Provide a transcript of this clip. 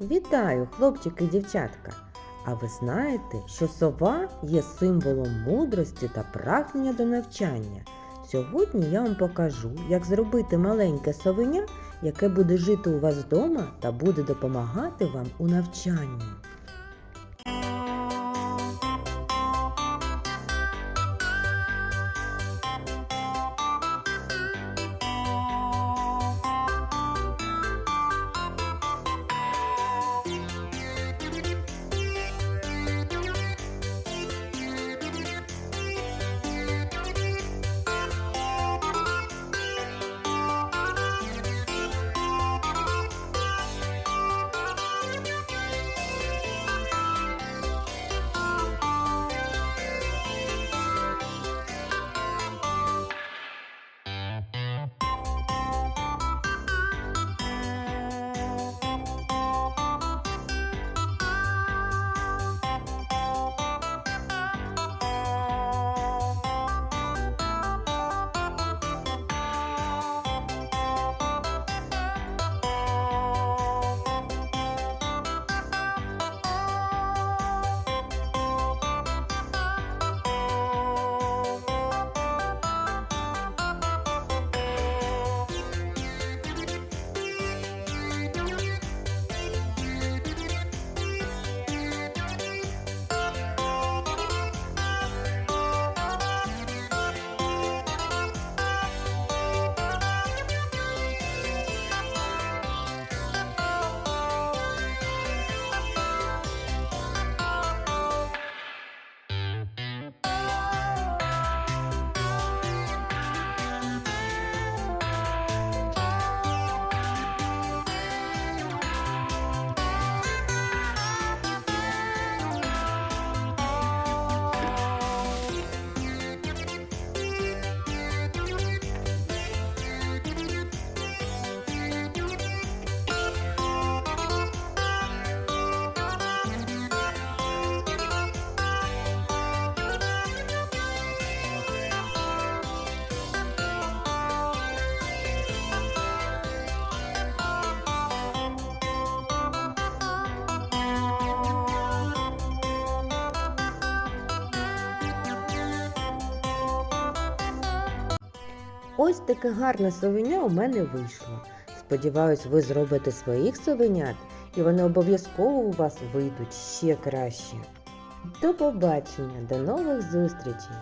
Вітаю, хлопчики і дівчатка! А ви знаєте, що сова є символом мудрості та прагнення до навчання? Сьогодні я вам покажу, як зробити маленьке совеня, яке буде жити у вас вдома та буде допомагати вам у навчанні. Ось таке гарне совеня у мене вийшло. Сподіваюсь, ви зробите своїх совенят, і вони обов'язково у вас вийдуть ще краще. До побачення, до нових зустрічей!